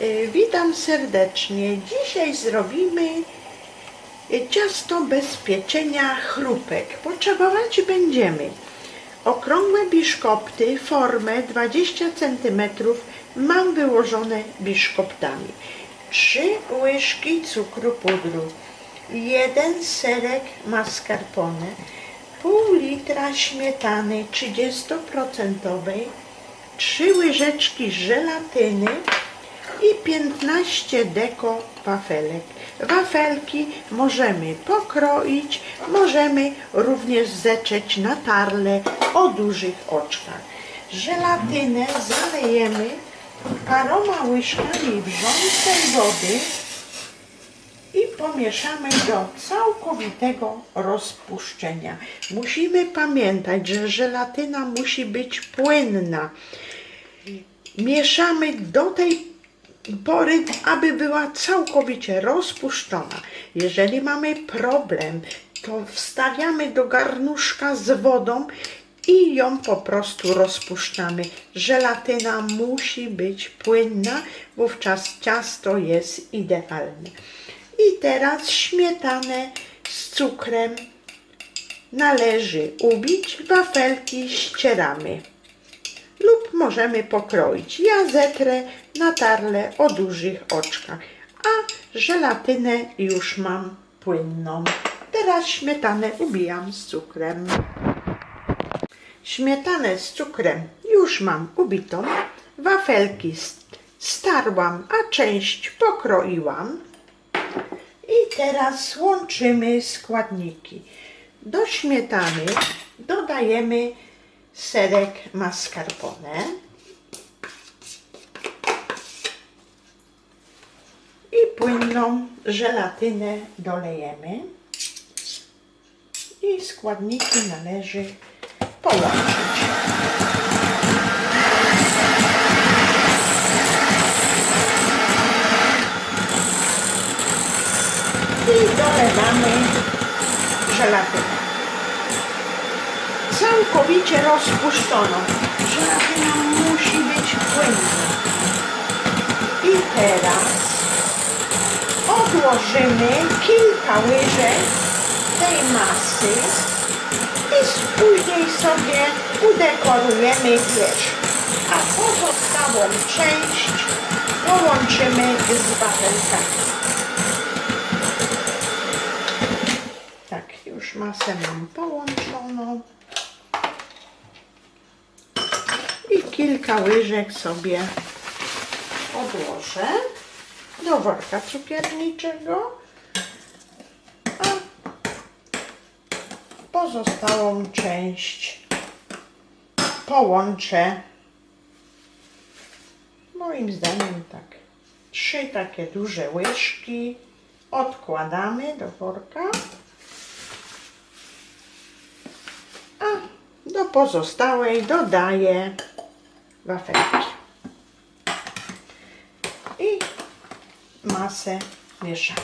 Y, Witam serdecznie. Dzisiaj zrobimy ciasto bez pieczenia chrupek. Potrzebować będziemy okrągłe biszkopty, formę 20 cm mam wyłożone biszkoptami. 3 łyżki cukru pudru, jeden serek mascarpone, pół litra śmietany 30%, trzy łyżeczki żelatyny i 15 deko wafelek. Wafelki możemy pokroić, możemy również zeczeć na tarle o dużych oczkach. Żelatynę zalejemy paroma łyżkami wrzącej wody i pomieszamy do całkowitego rozpuszczenia. Musimy pamiętać, że żelatyna musi być płynna. Mieszamy do tej pory, aby była całkowicie rozpuszczona. Jeżeli mamy problem, to wstawiamy do garnuszka z wodą i ją po prostu rozpuszczamy. Żelatyna musi być płynna, wówczas ciasto jest idealne. I teraz śmietanę z cukrem należy ubić, wafelki ścieramy lub możemy pokroić. Ja zetrę na tarle o dużych oczkach, a żelatynę już mam płynną. Teraz śmietanę ubijam z cukrem. Śmietanę z cukrem już mam ubitą. Wafelki st- starłam, a część pokroiłam. I teraz łączymy składniki. Do śmietany dodajemy serek mascarpone. I płynną żelatynę dolejemy. I składniki należy połączyć. I dolewamy żelatynę całkowicie rozpuszczoną. Żelatyna musi być płynna. I teraz odłożymy kilka łyżek tej masy i później sobie udekorujemy wierzch. A pozostałą część połączymy z wafelkami. Tak, już masę mam połączoną. I kilka łyżek sobie odłożę do worka cukierniczego. A pozostałą część połączę moim zdaniem tak trzy takie duże łyżki odkładamy do worka. A do pozostałej dodaję wafelki. I masę mieszamy.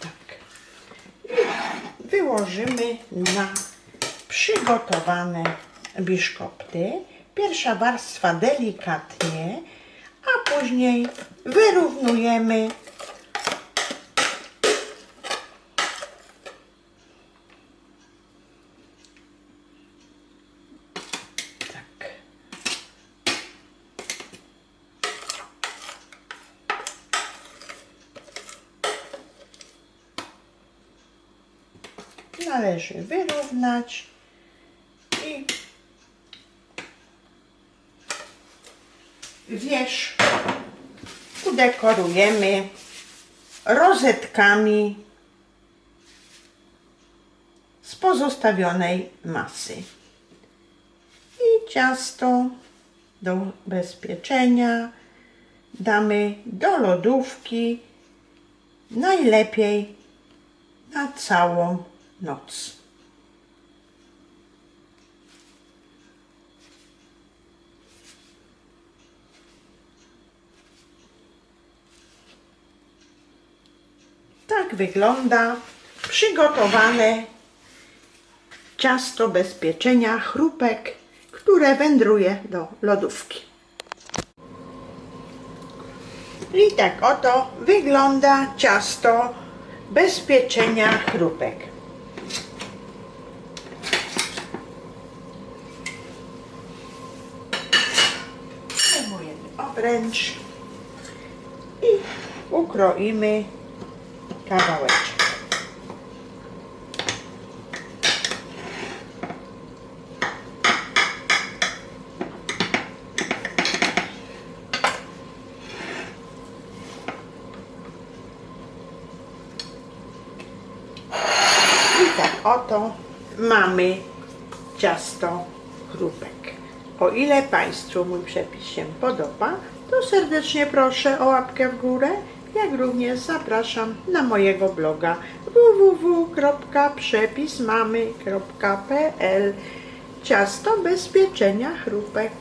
Tak. I wyłożymy na przygotowane biszkopty. Pierwsza warstwa delikatnie, a później wyrównujemy tak. Należy wyrównać i wierzch udekorujemy rozetkami z pozostawionej masy. I ciasto do bezpieczenia damy do lodówki najlepiej na całą noc. Tak wygląda przygotowane ciasto bez pieczenia, chrupek, które wędruje do lodówki. I tak oto wygląda ciasto bez pieczenia chrupek. Obręcz i ukroimy kawałeczek. I tak oto mamy ciasto chrupek. O ile Państwu mój przepis się podoba, to serdecznie proszę o łapkę w górę, jak również zapraszam na mojego bloga www.przepismamy.pl Ciasto bez pieczenia chrupek.